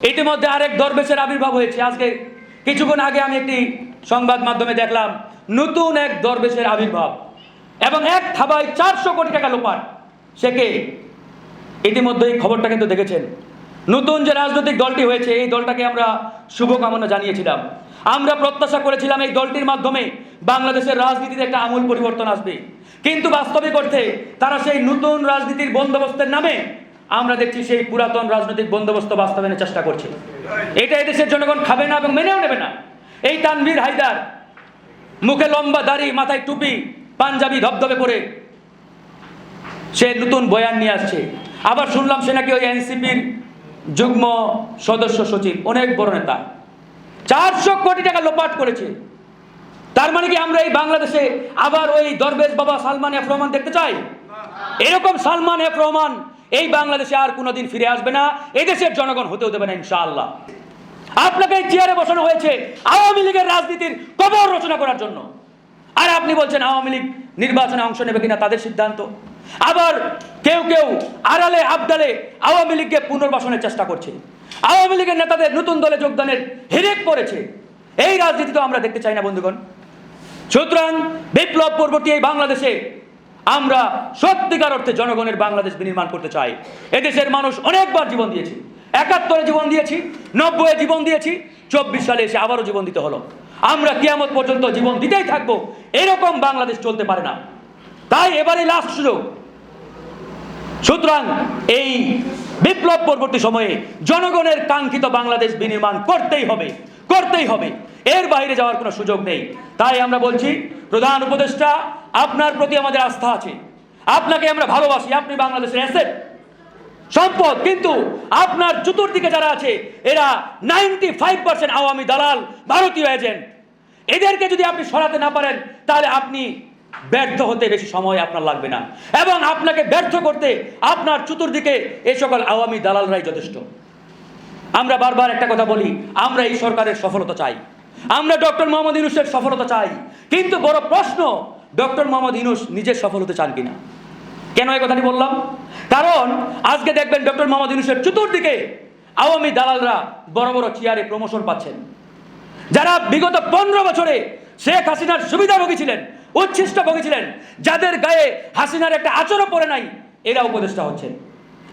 ইতিমধ্যে আরেক দরবেশের আবির্ভাব হয়েছে। আজকে কিছুক্ষণ আগে আমি একটি সংবাদ মাধ্যমে দেখলাম, নতুন এক দরবেশের আবির্ভাব। এবং এক থাবায় চারশো কোটি টাকা লোপাট। সে কে? ইতিমধ্যে এই খবরটা কিন্তু দেখেছেন। নতুন যে রাজনৈতিক দলটি হয়েছে, এই দলটাকে আমরা শুভকামনা জানিয়েছিলাম। আমরা প্রত্যাশা করেছিলাম এই দলটির মাধ্যমে বাংলাদেশের রাজনীতিতে একটা আমূল পরিবর্তন আসবে। কিন্তু বাস্তবিক অর্থে তারা সেই নতুন রাজনীতির বন্দোবস্তের নামে আমরা দেখছি সেই পুরাতন রাজনৈতিক বন্দোবস্ত বাস্তবায়নের চেষ্টা করছে। এটা এদেশের জনগণ খাবে না এবং মেনেও নেবে না। এই তানভীর হায়দার মুখে লম্বা দাড়ি, মাথায় টুপি, পাঞ্জাবি ধবধবে পরে সে নতুন বয়ান নিয়ে আসছে। আবার শুনলাম সে নাকি ওই এনসিপির যুগ্ম সদস্য সচিব, অনেক বড় নেতা। চারশো কোটি টাকা লোপাট করেছে। তার মানে কি আমরা এই বাংলাদেশে আবার ওই দরবেশ বাবা সালমান এফ রহমান দেখতে চাই? এরকম সালমান এফ রহমান এই বাংলাদেশে আর কোনোদিন ফিরে আসবে না, এদেশের জনগণ হতেও দেবে না, ইনশাআল্লাহ। আপনাকে এই চেয়ারে বসানো হয়েছে আওয়ামী লীগের রাজনীতির কবর রচনা করার জন্য। আর আপনি বলছেন আওয়ামী লীগ নির্বাচনে অংশ নেবে কিনা তাদের সিদ্ধান্ত। আবার কেউ কেউ আড়ালে আবদালে আওয়ামী লীগকে পুনর্বাসনের চেষ্টা করছে। আওয়ামী লীগের নেতাদের নতুন দলে যোগদানের হিরেক পড়েছে এই রাজনীতি তো আমরা দেখতে চাই না, বন্ধুগণ। সুতরাং বিপ্লব পূর্ববর্তী এই বাংলাদেশে আমরা সত্যিকার অর্থে জনগণের বাংলাদেশ বিনির্মাণ করতে চাই। এদেশের মানুষ অনেকবার জীবন দিয়েছি। একাত্তরে জীবন দিয়েছি নব্বই জীবন দিয়েছি, চব্বিশ সালে এসে আবারও জীবন দিতে হলো। আমরা কিয়ামত পর্যন্ত জীবন দিতেই থাকব, এরকম বাংলাদেশ চলতে পারে না। তাই এবারে লাস্ট সুযোগ। সুতরাং এই বিপ্লব পরবর্তী সময়ে জনগণের কাঙ্ক্ষিত বাংলাদেশ বিনির্মাণ করতেই হবে করতেই হবে। এর বাইরে যাওয়ার কোনো সুযোগ নেই। তাই আমরা বলছি, প্রধান উপদেষ্টা আপনার প্রতি আমাদের আস্থা আছে। আপনাকে আমরা ভালোবাসি, আপনি বাংলাদেশের অ্যাসেট সম্পদ, কিন্তু আপনার চতুর্দিকে যারা আছে, এরা নাইনটি ফাইভ পার্সেন্ট আওয়ামী দালাল, ভারতীয় এজেন্ট এদেরকে যদি আপনি সরাতে না পারেন, তাহলে আপনি ব্যর্থ হতে বেশি সময় আপনার লাগবে না। এবং আপনাকে ব্যর্থ করতে আপনার চতুর্দিকে এই সকল আওয়ামী দালালরাই যথেষ্ট। আমরা বারবার একটা কথা বলি, আমরা এই সরকারের সফলতা চাই। আমরা ডক্টর মোহাম্মদ ইউনুসের সফলতা চাই। কিন্তু বড় প্রশ্ন ডক্টর মোহাম্মদ ইনুস নিজের সফল হতে চান কিনা? কেন এই কথাটি বললাম? কারণ আজকে দেখবেন ডক্টর মোহাম্মদ ইনুসের চতুর্দিকে আওয়ামী দালালরা বড় বড় চেয়ারে প্রমোশন পাচ্ছেন। যারা বিগত পনেরো বছরে শেখ হাসিনার সুবিধাভোগী ছিলেন উচ্ছিষ্টভোগী ছিলেন, যাদের গায়ে হাসিনার একটা আচরও পড়ে নাই, এরা উপদেষ্টা হচ্ছেন।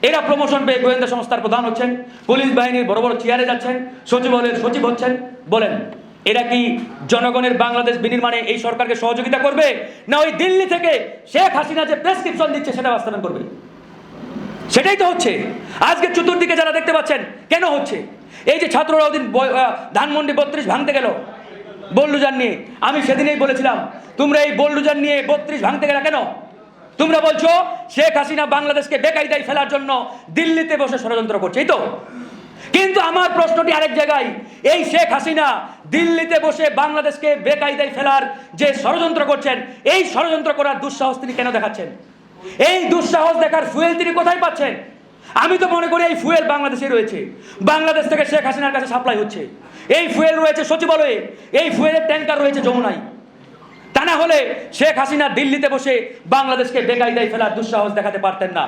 এরা প্রমোশন পেয়ে গোয়েন্দা সংস্থার প্রধান হচ্ছেন, পুলিশ বাহিনীর বড় বড় চেয়ারে যাচ্ছেন সচিব সচিবালয়ের সচিব হচ্ছেন, বলেন। এরা কি জনগণের বাংলাদেশ বিনির্মাণে এই সরকারকে সহযোগিতা করবে? না ওই দিল্লি থেকে শেখ হাসিনা যে প্রেসক্রিপশন দিচ্ছে সেটা বাস্তবায়ন করবে? সেটাই তো হচ্ছে। আজকে চতুর্দিকে যারা দেখতে পাচ্ছেন, কেন হচ্ছে? এই যে ছাত্ররা ওদিন ধানমন্ডি বত্রিশ ভাঙতে গেল বল্লুজান নিয়ে। আমি সেদিনেই বলেছিলাম, তোমরা এই বল্লুজান নিয়ে বত্রিশ ভাঙতে গেলে কেন? তোমরা বলছো, শেখ হাসিনা বাংলাদেশকে বেকায়দায় ফেলার জন্য দিল্লিতে বসে ষড়যন্ত্র করছে, এই তো? কিন্তু আমার প্রশ্নটি আরেক জায়গায়, এই শেখ হাসিনা দিল্লিতে বসে বাংলাদেশকে বেকায়দায় ফেলার যে ষড়যন্ত্র করছেন, এই ষড়যন্ত্র করার দুঃসাহস তিনি কেন দেখাচ্ছেন? এই দুঃসাহস দেখার ফুয়েল তিনি কোথায় পাচ্ছেন? আমি তো মনে করি এই ফুয়েল বাংলাদেশে রয়েছে। বাংলাদেশ থেকে শেখ হাসিনার কাছে সাপ্লাই হচ্ছে। এই ফুয়েল রয়েছে সচিবালয়ে, এই ফুয়েলের ট্যাঙ্কার রয়েছে যমুনায়। তা না হলে শেখ হাসিনা দিল্লিতে বসে বাংলাদেশকে বেকায়দায় ফেলার দুঃসাহস দেখাতে পারতেন না।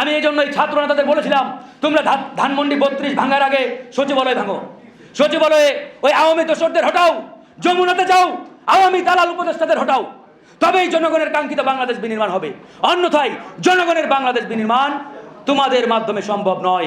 আমি এই জন্য এই ছাত্র নেতাদের বলেছিলাম, তোমরা ধানমন্ডি বত্রিশ ভাঙার আগে সচিবালয় ভাঙো। সচিবালয়ে ওই আওয়ামী দোসরদের হটাও, যমুনাতে যাও, আওয়ামী দালাল উপদেষ্টাদের হটাও। তবেই জনগণের কাঙ্ক্ষিত বাংলাদেশ বিনির্মাণ হবে। অন্যথায় জনগণের বাংলাদেশ বিনির্মাণ তোমাদের মাধ্যমে সম্ভব নয়।